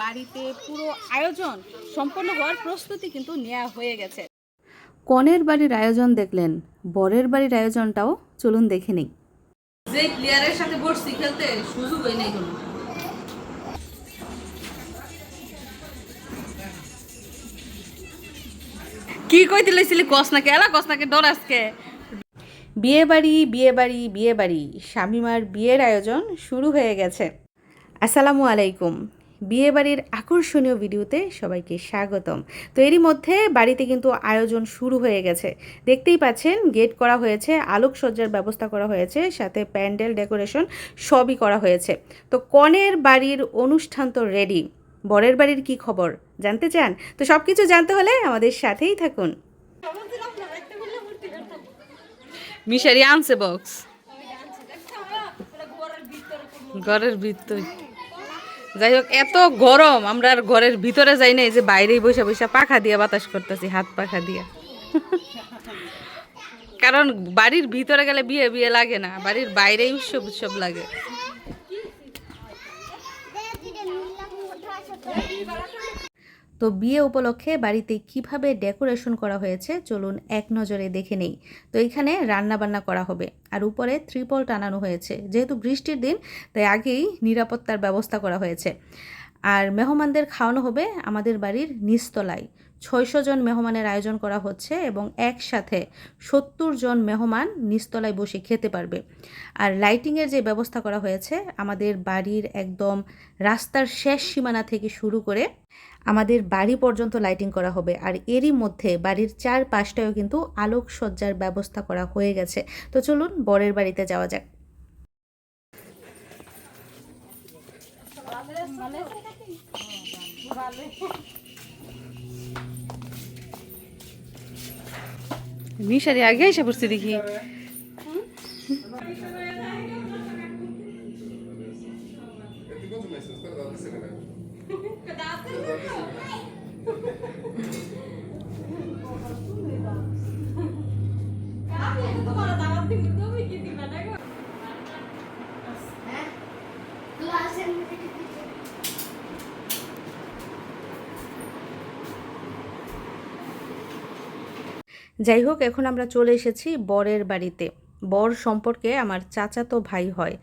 বাড়িতে পুরো আয়োজন সম্পন্ন হওয়ার প্রস্তুতি কিন্তু নেওয়া হয়ে গেছে। কনের বাড়ির আয়োজন দেখলেন বরের বাড়ির আয়োজনটাও চলুন দেখে নিই। যে প্লেয়ারের সাথে বসছি খেলতে সুযোগ হয় নাই কোনো। কি কই দিলেছিলি কস নাকি এলা কস নাকি ডর আজকে। বিয়ে বাড়ি বিয়ে বাড়ি বিয়ে বাড়ি। স্বামীমার বিয়ের আয়োজন শুরু হয়ে গেছে। আসসালামু আলাইকুম। বিয়ে বাড়ির আকর্ষণীয় ভিডিওতে সবাইকে স্বাগতম। তো এরই মধ্যে বাড়িতে কিন্তু আয়োজন শুরু হয়ে গেছে। দেখতেই পাচ্ছেন, গেট করা হয়েছে, আলোকসজ্জার ব্যবস্থা করা হয়েছে, সাথে প্যান্ডেল ডেকোরেশন সবই করা হয়েছে। তো কনের বাড়ির অনুষ্ঠান তো রেডি বরের বাড়ির কি খবর? জানতে চান? তো সব কিছু জানতে হলে আমাদের সাথেই থাকুন। মিশারি আনছে বক্স ঘরের ভিতর। যাই হোক, এত গরম, আমরা আর ঘরের ভিতরে যাই না এই যে বাইরেই বসে বসে পাখা দিয়ে বাতাস করতেছি, হাত পাখা দিয়ে। কারণ বাড়ির ভিতরে গেলে বিয়ে বিয়ে লাগে না, বাড়ির বাইরেই উৎসব উৎসব লাগে। তো বিয়ে উপলক্ষে বাড়িতে কীভাবে ডেকোরেশন করা হয়েছে চলুন এক নজরে দেখে নেই। তো এখানে রান্নাবান্না করা হবে আর উপরে ত্রিপল টানানো হয়েছে। যেহেতু বৃষ্টির দিন, তাই আগেই নিরাপত্তার ব্যবস্থা করা হয়েছে। আর মেহমানদের খাওয়ানো হবে আমাদের বাড়ির নিচতলায়। ছয়শো জন মেহমানের আয়োজন করা হচ্ছে এবং একসাথে সত্তর জন মেহমান নিচতলায় বসে খেতে পারবে। আর লাইটিংয়ের যে ব্যবস্থা করা হয়েছে, আমাদের বাড়ির একদম রাস্তার শেষ সীমানা থেকে শুরু করে আমাদের বাড়ি পর্যন্ত লাইটিং করা হবে। আর এরই মধ্যে বাড়ির চার পাশটায়ও কিন্তু আলোকসজ্জার ব্যবস্থা করা হয়ে গেছে। তো চলুন বরের বাড়িতে যাওয়া যাক। মিশারি আগে এসে পড়ছি দেখি। যাই হোক, এখন আমরা চলে এসেছি বরের বাড়িতে। বর সম্পর্কে আমার চাচাতো ভাই হয়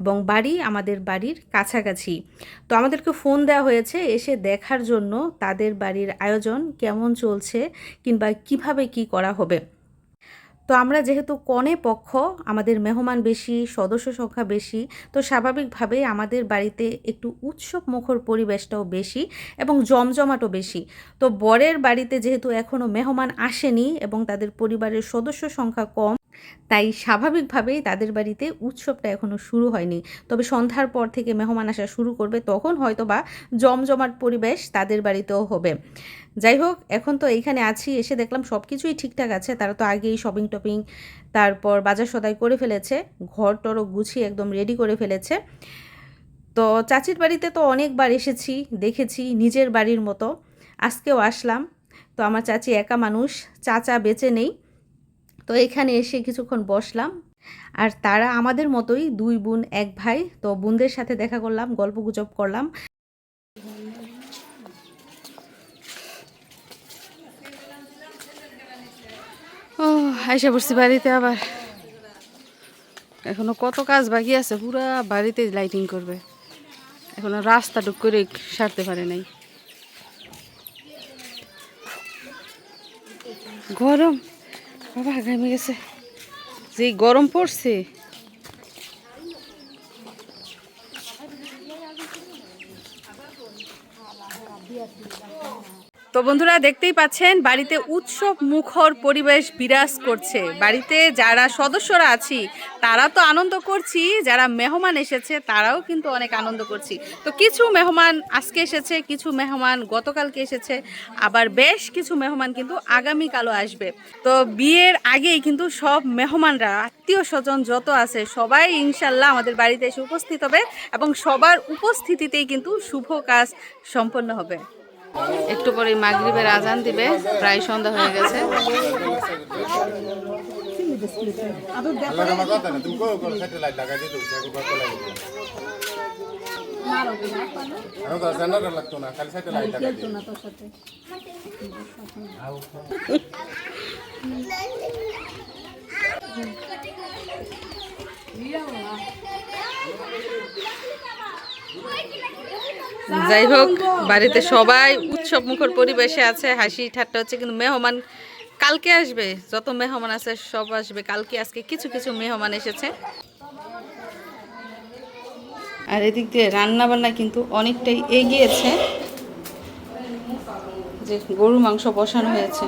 এবং বাড়ি আমাদের বাড়ির কাছাকাছি। তো আমাদেরকে ফোন দেওয়া হয়েছে এসে দেখার জন্য তাদের বাড়ির আয়োজন কেমন চলছে কিংবা কীভাবে কি করা হবে। তো আমরা যেহেতু কনে পক্ষ, আমাদের মেহমান বেশি, সদস্য সংখ্যা বেশি, তো স্বাভাবিকভাবেই আমাদের বাড়িতে একটু উৎসব মুখর পরিবেশটাও বেশি এবং জমজমাটও বেশি। তো বরের বাড়িতে যেহেতু এখনও মেহমান আসেনি এবং তাদের পরিবারের সদস্য সংখ্যা কম তাই স্বাভাবিকভাবেই তাদের বাড়িতে উৎসবটা এখনও শুরু হয়নি। তবে সন্ধ্যার পর থেকে মেহমান আসা শুরু করবে, তখন হয়তো বা জমজমাট পরিবেশ তাদের বাড়িতেও হবে। যাই হোক, এখন তো এইখানে আছি, এসে দেখলাম সব কিছুই ঠিকঠাক আছে। তারা তো আগেই শপিং টপিং, তারপর বাজার সদাই করে ফেলেছে ঘর টরও গুছিয়ে একদম রেডি করে ফেলেছে। তো চাচির বাড়িতে তো অনেকবার এসেছি, দেখেছি নিজের বাড়ির মতো। আজকেও আসলাম। তো আমার চাচি একা মানুষ, চাচা বেঁচে নেই। তো এখানে এসে কিছুক্ষণ বসলাম। আর তারা আমাদের মতোই দুই বোন, এক ভাই, তো বোনদের সাথে দেখা করলাম, গল্প গুজব করলাম। ও, আইসা পড়ছি বাড়িতে আবার। এখনও কত কাজ বাকি আছে, পুরা বাড়িতে লাইটিং করবে। এখনও রাস্তা টুক করে সারতে পারে নাই। গরম। বাবা ঘামে গেছে। যে গরম পড়ছে তো বন্ধুরা দেখতেই পাচ্ছেন, বাড়িতে উৎসব মুখর পরিবেশ বিরাজ করছে। বাড়িতে যারা সদস্যরা আছি, তারা তো আনন্দ করছি, যারা মেহমান এসেছে, তারাও কিন্তু অনেক আনন্দ করছি। তো কিছু মেহমান আজকে এসেছে, কিছু মেহমান গতকালকে এসেছে, আবার বেশ কিছু মেহমান কিন্তু আগামীকালও আসবে। তো বিয়ের আগেই কিন্তু সব মেহমানরা, আত্মীয় স্বজন যত আছে, সবাই ইনশাল্লাহ আমাদের বাড়িতে এসে উপস্থিত হবে এবং সবার উপস্থিতিতেই কিন্তু শুভ কাজ সম্পন্ন হবে। একটু পরে মাগরিবের আজান দিবে প্রায় সন্ধ্যা হয়ে গেছে। আল্লাহ আমার যাই হোক, বাড়িতে সবাই উৎসব মুখর পরিবেশে আছে, হাসি ঠাট্টা হচ্ছে, কিন্তু মেহমান কালকে আসবে, যত মেহমান আছে সব আসবে। কালকে, আজকে কিছু কিছু মেহমান এসেছে। আর এদিক দিয়ে রান্না বান্না কিন্তু অনেকটাই এগিয়েছে। যে গরু মাংস বসানো হয়েছে।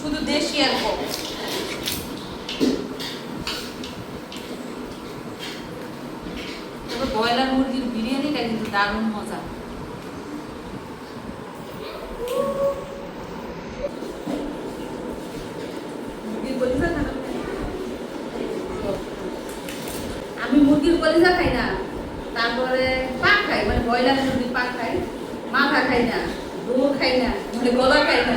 শুধু দেশি আর তবে ব্রয়লার মুরগির বিরিয়ানিটা কিন্তু দারুণ মজা। আমি মুরগির কলিজা খাই না, তারপরে পাক খাই মানে ব্রয়লার মুরগির পাক খাই, মাথা খাই না রোল খাই না মানে গলা খাই না।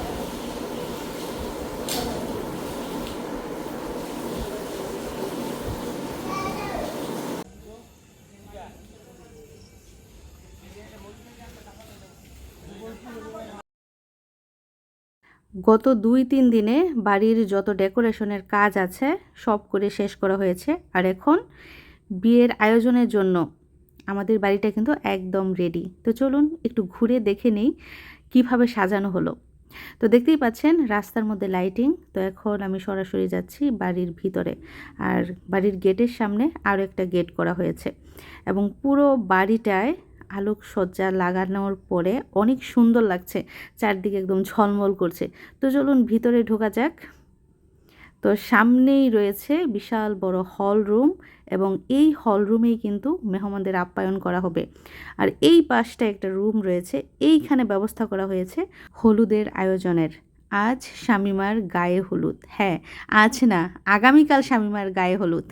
গত দুই তিন দিনে বাড়ির যত ডেকোরেশনের কাজ আছে, সব করে শেষ করা হয়েছে। আর এখন বিয়ের আয়োজনের জন্য আমাদের বাড়িটা কিন্তু একদম রেডি তো চলুন একটু ঘুরে দেখে নেই কীভাবে সাজানো হলো। তো দেখতেই পাচ্ছেন রাস্তার মধ্যে লাইটিং তো এখন আমি সরাসরি যাচ্ছি বাড়ির ভিতরে। আর বাড়ির গেটের সামনে আরও একটা গেট করা হয়েছে। এবং পুরো বাড়িটায় আলোকসজ্জা লাগানোর পরে অনেক সুন্দর লাগছে, চারদিকে একদম ঝলমল করছে। তো চলুন ভিতরে ঢোকা যাক। তো সামনেই রয়েছে বিশাল বড় হল রুম এবং এই হল রুমেই কিন্তু মেহমানদের আপ্যায়ন করা হবে। আর এই পাশটা একটা রুম রয়েছে, এইখানে ব্যবস্থা করা হয়েছে হলুদের আয়োজনের। আজ শামিমার গায়ে হলুদ। হ্যাঁ আজ না, আগামীকাল শামিমার গায়ে হলুদ।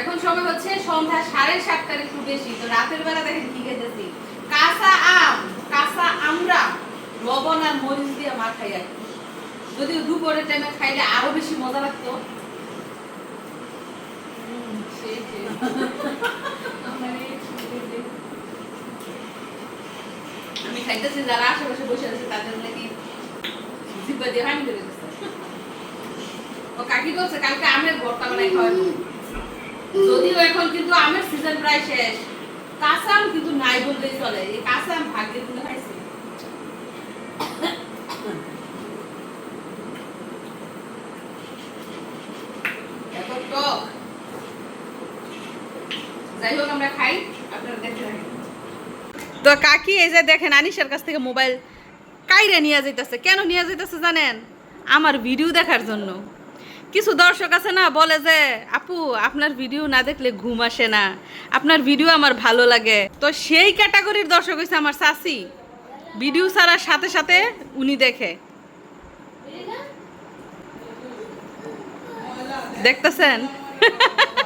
এখন সময় হচ্ছে সন্ধ্যা সাড়ে সাতটার একটু বেশি। তো রাতের বেলা দেখেন কি খেতেছি? কাঁচা আম, কাঁচা আমরা লবণ আর মরিচ দিয়ে মা আর যদি দুপুরের টাইমে খাইলে আরও বেশি মজা লাগতো। আমি খাইতেছি, যারা আশেপাশে বসে আছে তাদের নাকি জিব্বা দিয়ে হানি করে দিচ্ছে ও কাকি বলছে, কালকে আমের ভর্তা বানাই যদিও এখন কিন্তু আমের সিজন প্রায় শেষ কাঁচা কিন্তু নাই বললেই চলে। এই কাঁচা ভাগ্যে কিন্তু তো কাকি, এই যে দেখেন, আনিশার কাছ থেকে মোবাইল কাইরে নিয়ে যাইতেছে। কেন নিয়ে যাইতেছে জানেন? আমার ভিডিও দেখার জন্য। কিছু দর্শক আছে না, বলে যে, আপু, আপনার ভিডিও না দেখলে ঘুম আসে না। আপনার ভিডিও আমার ভালো লাগে। তো সেই ক্যাটাগরির দর্শক হয়েছে আমার শাসি ভিডিও ছাড়ার সাথে সাথে উনি দেখে। দেখতেছেন?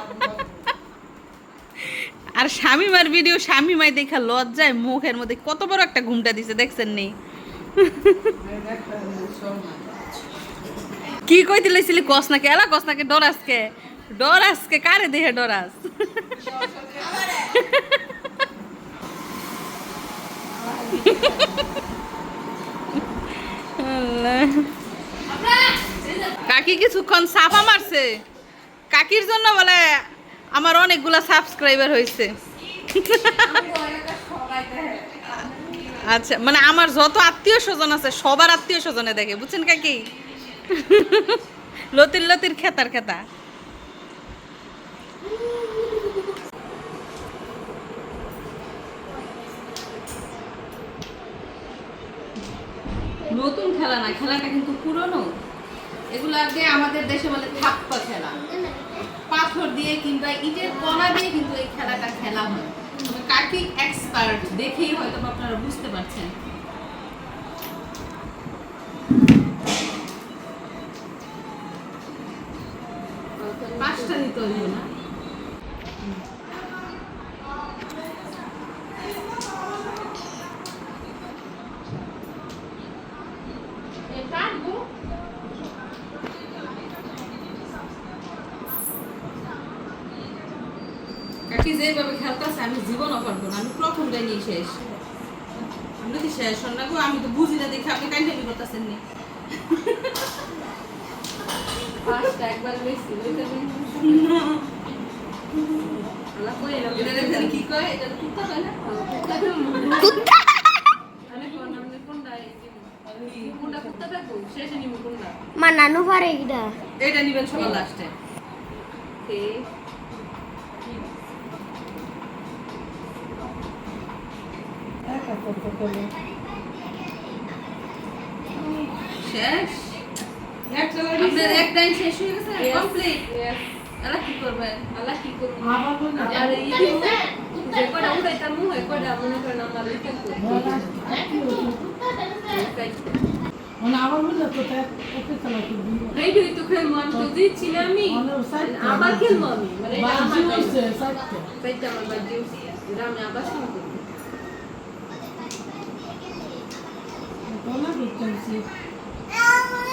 আর স্বামীমার ভিডিও স্বামীমাই দেখা লজ্জায় মুখের মধ্যে কত বড় একটা ঘুমটা দিছে দেখছেন নি কি কই দিলেছিলি কস নাকি এলা কস নাকি ডরাসকে। ডরাসকে, কারে দেহে ডরাস? কাকি কিছুক্ষণ সাফা মারছে। কাকির জন্য বলে, আমার অনেকগুলা সাবস্ক্রাইবার হয়েছে আচ্ছা মানে আমার যত আত্মীয় স্বজন আছে, সবার আত্মীয় স্বজনে দেখে, বুঝছেন কাকি? লতির লতির খেতার খেতা। নতুন খেলা না, খেলাটা কিন্তু পুরনো। এগুলো আগে আমাদের দেশে বলে থাপ্পা খেলা। পাথর দিয়ে কিংবা ইটের কণা দিয়ে কিন্তু এই খেলাটা খেলা হয়। কাকি এক্সপার্ট দেখেই হয়তো আপনারা বুঝতে পারছেন। নিতে হইব না। কাকি যেভাবে খেলতেছে আমি জীবনও পারব না আমি প্রথমটাই নিয়ে শেষ। আমি কি শেষ হন না গো? আমি তো বুঝি না দেখে আপনি কাইন্ডালি করতেছেন নি? পাঁচটা একবার বেশি। মা নানু পারে এটা এটা নিবেন সবার লাস্টে শেষ। আপনার এক টাইম শেষ হয়ে গেছে কমপ্লিট এলা কি করবেন? আল্লাহ কি করব আর এই যে কটা উঠাইতাম হয় কটা মনে করেন আমার লিখে খেলব আবার খেলব আমি। মানে আমার আমার বাড়ি এটা আমি আবার শুরু করব।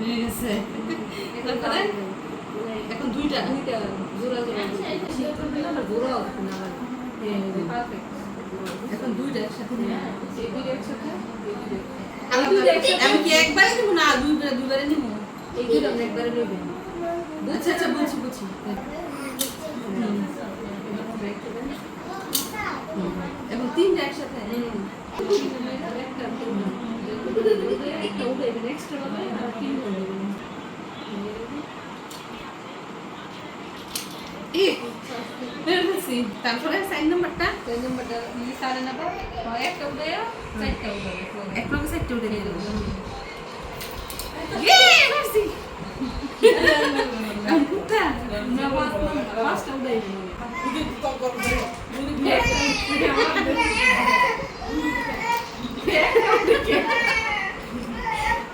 হয়ে গেছে তারপরে? এখন দুইটা দুইটা জোড়া আমার পারফেক্ট এখন দুইটা একসাথে এই দুইটা একসাথে? আমি কি একবারে নিব? না দুইবারে দুইবারে নিব। এই দুইটা একবারে নেবেন আচ্ছা আচ্ছা বুঝছি বুঝছি। এখন তিনটা একসাথে। একটা একটা উঠাইবেন এক্সট্রা হবে আর তিন উঠাইবেন এ বের হয়েছে দিছি তারপরে সাইন নাম্বারটা সেই নাম্বারটা তুমি সারে নেব হয় একটা উদয় চারটা উদয় এক লগে সাইডটা উঠে দিয়ে দেবো না পাঁচটা উদয়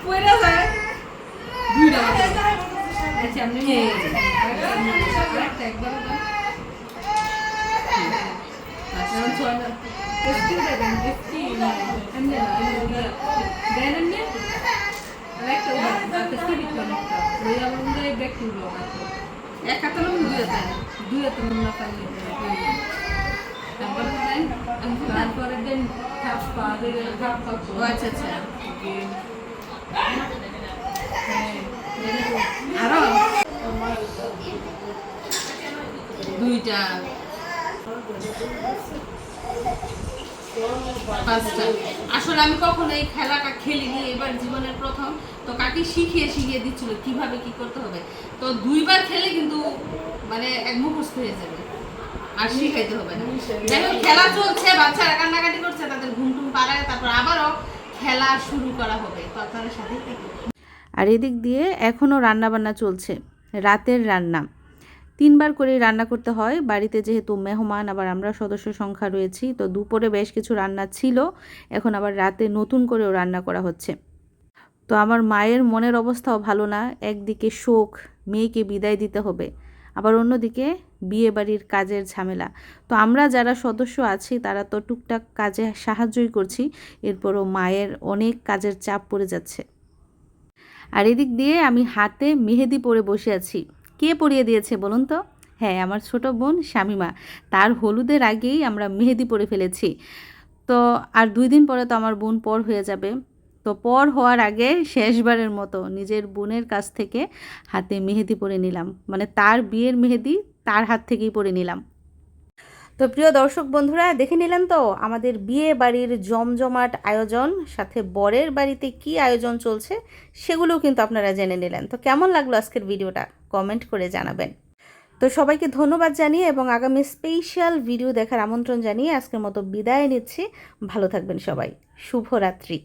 পয়রা যায় দুইটা আচ্ছা আপনি একবার ছয় না টেস্টি দেবেন টেস্টি এমনি দেন এমনি আরেকটা টেস্টি দিতে অনেকটা ওই আমরা ব্যাক করব এক হাতে লোক দুই হাতে দুই হাতে না পারলে তারপরে দেন তারপরে দেন খাপ পা দেন খাপ পা আচ্ছা আচ্ছা আসলে আমি কখনো এই খেলাটা খেলিনি, এবার জীবনের প্রথম। তো কাকি শিখিয়ে শিখিয়ে দিচ্ছিল কীভাবে কি করতে হবে। তো দুইবার খেলে কিন্তু মানে এক মুখস্থ হয়ে যাবে। আর শিখাইতে হবে না। যাই হোক, খেলা চলছে, বাচ্চারা কান্নাকাটি করছে, তাদের ঘুম টুম পাড়ায় তারপর আবারও খেলা শুরু করা হবে তো সাথে আর এদিক দিয়ে এখনও রান্নাবান্না চলছে, রাতের রান্না। তিনবার করে রান্না করতে হয়, বাড়িতে যেহেতু মেহমান, আবার আমরা সদস্য সংখ্যা রয়েছি, তো দুপুরে বেশ কিছু রান্না ছিল, এখন আবার রাতে নতুন করেও রান্না করা হচ্ছে। তো আমার মায়ের মনের অবস্থাও ভালো না, একদিকে শোক, মেয়েকে বিদায় দিতে হবে। আবার অন্যদিকে বিয়ে বাড়ির কাজের ঝামেলা। তো আমরা যারা সদস্য আছি, তারা তো টুকটাক কাজে সাহায্যই করছি। এরপরও মায়ের অনেক কাজের চাপ পড়ে যাচ্ছে। আর এদিক দিয়ে আমি হাতে মেহেদি পরে বসে আছি। কে পরিয়ে দিয়েছে বলুন তো? হ্যাঁ আমার ছোট বোন শামিমা। তার হলুদের আগেই আমরা মেহেদি পরে ফেলেছি। তো আর দুই দিন পরে তো আমার বোন পর হয়ে যাবে। তো পর হওয়ার আগে শেষবারের মতো নিজের বোনের কাছ থেকে হাতে মেহেদি পরে নিলাম। মানে তার বিয়ের মেহেদি তার হাত থেকেই পরে নিলাম। তো প্রিয় দর্শক বন্ধুরা, দেখে নিলেন তো আমাদের বিয়ে বাড়ির জমজমাট আয়োজন, সাথে বরের বাড়িতে কি আয়োজন চলছে সেগুলোও কিন্তু আপনারা জেনে নিলেন। তো কেমন লাগল আজকের ভিডিওটা? কমেন্ট করে জানাবেন। তো সবাইকে ধন্যবাদ জানিয়ে এবং আগামী স্পেশাল ভিডিও দেখার আমন্ত্রণ জানিয়ে আজকের মতো বিদায় নিচ্ছি। ভালো থাকবেন সবাই। শুভরাত্রি।